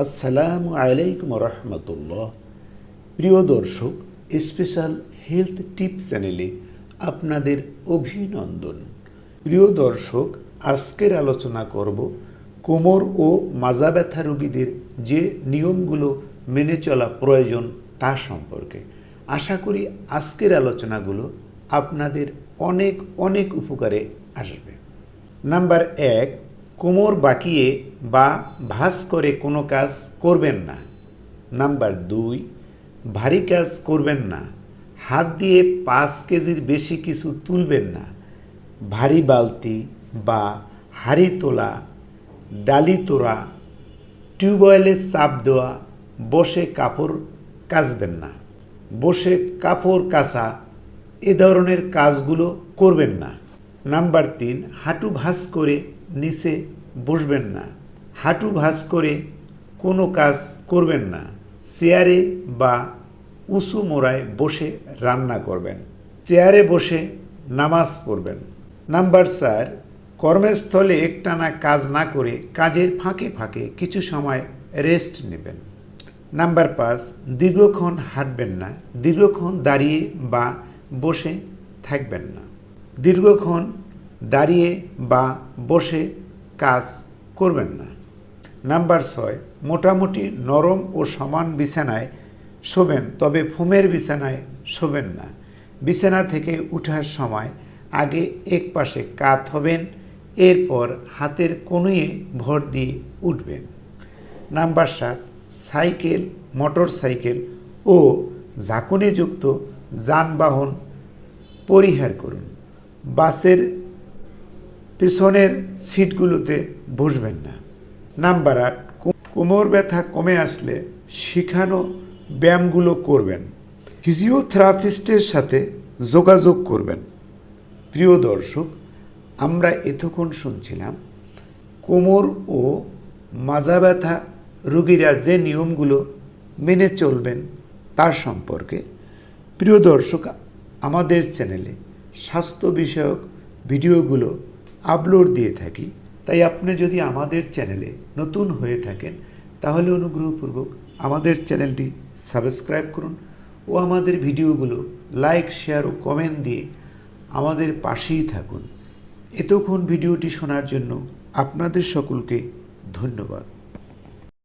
আসসালামু আলাইকুম রহমতুল্লাহ। প্রিয় দর্শক স্পেশাল হেলথ টিপ চ্যানেলে আপনাদের অভিনন্দন। প্রিয় দর্শক, আজকের আলোচনা করব কোমর ও মাজা ব্যথা রোগীদের যে নিয়মগুলো মেনে চলা প্রয়োজন তা সম্পর্কে। আশা করি আজকের আলোচনাগুলো আপনাদের অনেক অনেক উপকারে আসবে। নাম্বার এক কোমর বাঁকিয়ে বা ভাঁজ করে কোনো কাজ করবেন না। নাম্বার দুই, ভারী কাজ করবেন না। হাত দিয়ে পাঁচ কেজির বেশি কিছু তুলবেন না। ভারী বালতি বা হাড়ি তোলা, ডালি তোলা টিউবওয়েলে চাপ দেওয়া, বসে কাপড় কাচবেন না। বসে কাপড় কাচা, এ ধরনের কাজগুলো করবেন না। নাম্বার তিন, হাঁটু ভাঁজ করে নিচে বসবেন না। হাঁটু ভাঁজ করে কোনো কাজ করবেন না। চেয়ারে বা উঁচু মোড়ায় বসে রান্না করবেন। চেয়ারে বসে নামাজ পড়বেন। নাম্বার চার, কর্মস্থলে একটানা কাজ না করে কাজের ফাঁকে ফাঁকে কিছু সময় রেস্ট নেবেন। নাম্বার পাঁচ, দীর্ঘক্ষণ হাঁটবেন না। দীর্ঘক্ষণ দাঁড়িয়ে বা বসে থাকবেন না। দীর্ঘক্ষণ দাঁড়িয়ে বা বসে কাজ করবেন না। নাম্বার ছয়, মোটামুটি নরম ও সমান বিছানায় শোবেন, তবে ফোমের বিছানায় শোবেন না। বিছানা থেকে উঠার সময় আগে এক পাশে কাত হবেন, এরপর হাতের কনুয়ে ভর দিয়ে উঠবেন। নাম্বার সাত, সাইকেল মোটর সাইকেল ও ঝাঁকুনিযুক্ত যানবাহন পরিহার করুন। বাসের পিছনের সিটগুলোতে বসবেন না। নাম্বার আট কোমর ব্যথা কমে আসলে শিখানো ব্যায়ামগুলো করবেন। ফিজিওথেরাপিস্টের সাথে যোগাযোগ করবেন। প্রিয় দর্শক, আমরা এতক্ষণ শুনছিলাম, কোমর ও মাজা ব্যথা রোগীরা যে নিয়মগুলো মেনে চলবেন তার সম্পর্কে। প্রিয় দর্শক, আমাদের চ্যানেলে স্বাস্থ্য বিষয়ক ভিডিওগুলো আপলোড দিয়ে থাকি। তাই আপনি যদি আমাদের চ্যানেলে নতুন হয়ে থাকেন, তাহলে অনুগ্রহপূর্বক আমাদের চ্যানেলটি সাবস্ক্রাইব করুন ও আমাদের ভিডিওগুলো লাইক, শেয়ার ও কমেন্ট দিয়ে আমাদের পাশেই থাকুন। এতক্ষণ ভিডিওটি শোনার জন্য আপনাদের সকলকে ধন্যবাদ।